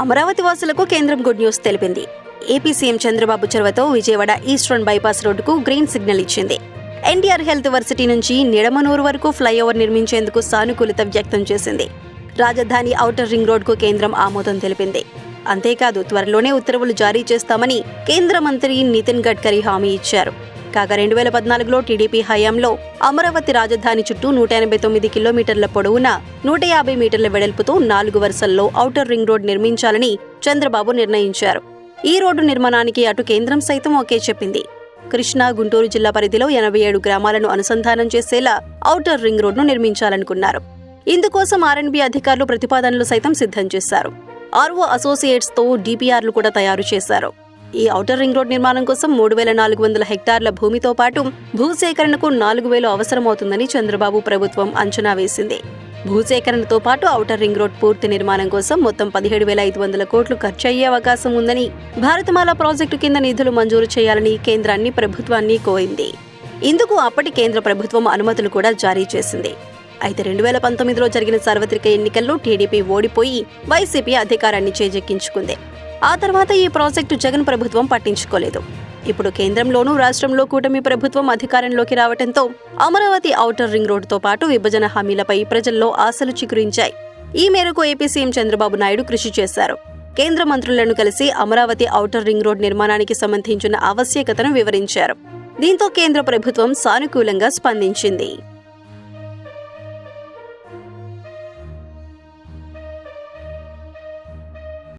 అమరావతి వాసులకు కేంద్రం good news తెలిపింది. ఏపీ సీఎం చంద్రబాబు చొరవతో విజయవాడ ఈస్టర్న్ బైపాస్ రోడ్డుకు గ్రీన్ సిగ్నల్ ఇచ్చింది. ఎన్టీఆర్ హెల్త్ వర్సిటీ నుంచి నిడమనూరు వరకు ఫ్లైఓవర్ నిర్మించేందుకు సానుకూలత వ్యక్తం చేసింది. రాజధాని ఔటర్ రింగ్ రోడ్కు కేంద్రం ఆమోదం తెలిపింది. అంతేకాదు త్వరలోనే ఉత్తర్వులు జారీ చేస్తామని కేంద్ర మంత్రి నితిన్ గడ్కరీ హామీ ఇచ్చారు. కాగా రెండు వేల పద్నాలుగులో టీడీపీ హయాంలో అమరావతి రాజధాని చుట్టూ నూట ఎనభై తొమ్మిది కిలోమీటర్ల పొడవున నూట యాభై మీటర్ల వెడల్పుతో నాలుగు వరుసల్లో ఔటర్ రింగ్ రోడ్ నిర్మించాలని చంద్రబాబు నిర్ణయించారు. ఈ రోడ్డు నిర్మాణానికి అటు కేంద్రం సైతం ఓకే చెప్పింది. కృష్ణా గుంటూరు జిల్లా పరిధిలో ఎనభై ఏడు గ్రామాలను అనుసంధానం చేసేలా ఔటర్ రింగ్ రోడ్ను నిర్మించాలనుకున్నారు. ఇందుకోసం ఆర్ఎన్బి అధికారులు ప్రతిపాదనలు సైతం సిద్ధం చేశారు. ఆర్ఓ అసోసియేట్స్తో డిపిఆర్లు కూడా తయారు చేశారు. ఈ ఔటర్ రింగ్ రోడ్ నిర్మాణం కోసం మూడు వేల నాలుగు వందల హెక్టార్ల భూమితో పాటు భూసేకరణకు నాలుగు వేలు అవసరమవుతుందని చంద్రబాబు ప్రభుత్వం అంచనా వేసింది. భూసేకరణతో పాటు ఔటర్ రింగ్ రోడ్ పూర్తి నిర్మాణం కోసం మొత్తం పదిహేడు వేల ఐదు వందల కోట్లు ఖర్చు అయ్యే అవకాశం ఉందని భారతమాల ప్రాజెక్టు కింద నిధులు మంజూరు చేయాలని కేంద్రాన్ని ప్రభుత్వాన్ని కోరింది. ఇందుకు అప్పటి కేంద్ర ప్రభుత్వం అనుమతులు కూడా జారీ చేసింది. అయితే రెండు వేల పంతొమ్మిదిలో జరిగిన సార్వత్రిక ఎన్నికల్లో టీడీపీ ఓడిపోయి వైసీపీ అధికారాన్ని చేజెక్కించుకుంది. ఆ తర్వాత ఈ ప్రాజెక్టు జగన్ ప్రభుత్వం పట్టించుకోలేదు. ఇప్పుడు కేంద్రంలోనూ రాష్ట్రంలో కూటమి ప్రభుత్వం అధికారంలోకి రావడంతో అమరావతి ఔటర్ రింగ్ రోడ్డుతో పాటు విభజన హామీలపై ప్రజల్లో ఆశలు చిగురించాయి. ఈ మేరకు ఏపీ సీఎం చంద్రబాబు నాయుడు కృషి చేశారు. కేంద్ర మంత్రులను కలిసి అమరావతి ఔటర్ రింగ్ రోడ్ నిర్మాణానికి సంబంధించిన ఆవశ్యకతను వివరించారు. దీంతో కేంద్ర ప్రభుత్వం సానుకూలంగా స్పందించింది.